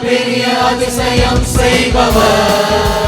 பெரிய அதிசயம் செய்பவர்.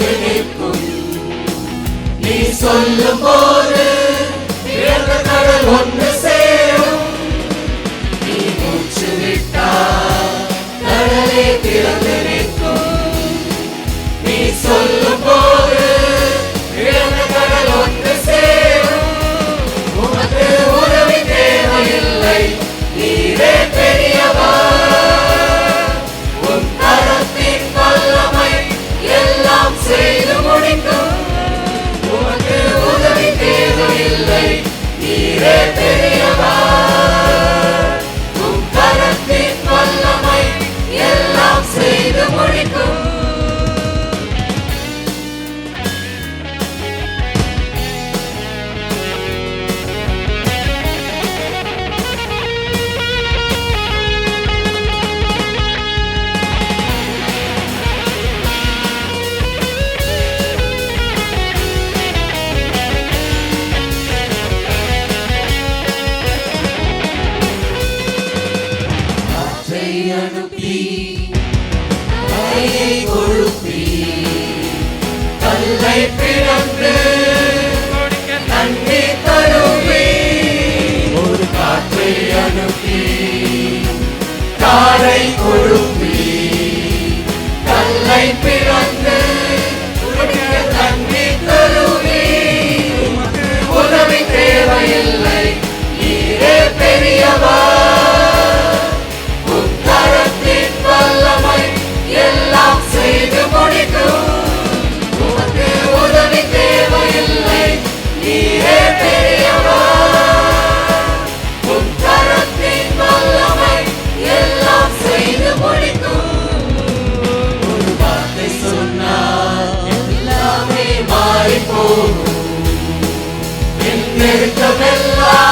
நிற்கும். நீ சொல்லும் போது செய்து முடிக்கும். உமக்கு உதவி நெருக்கமெல்லாம்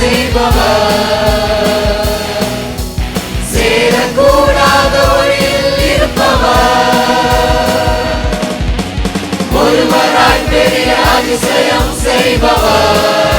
செய்பவர். சேரக்கூடாதோரில் இருப்பவர். ஒருவராய் பெரிய அதிசயம் செய்பவர்.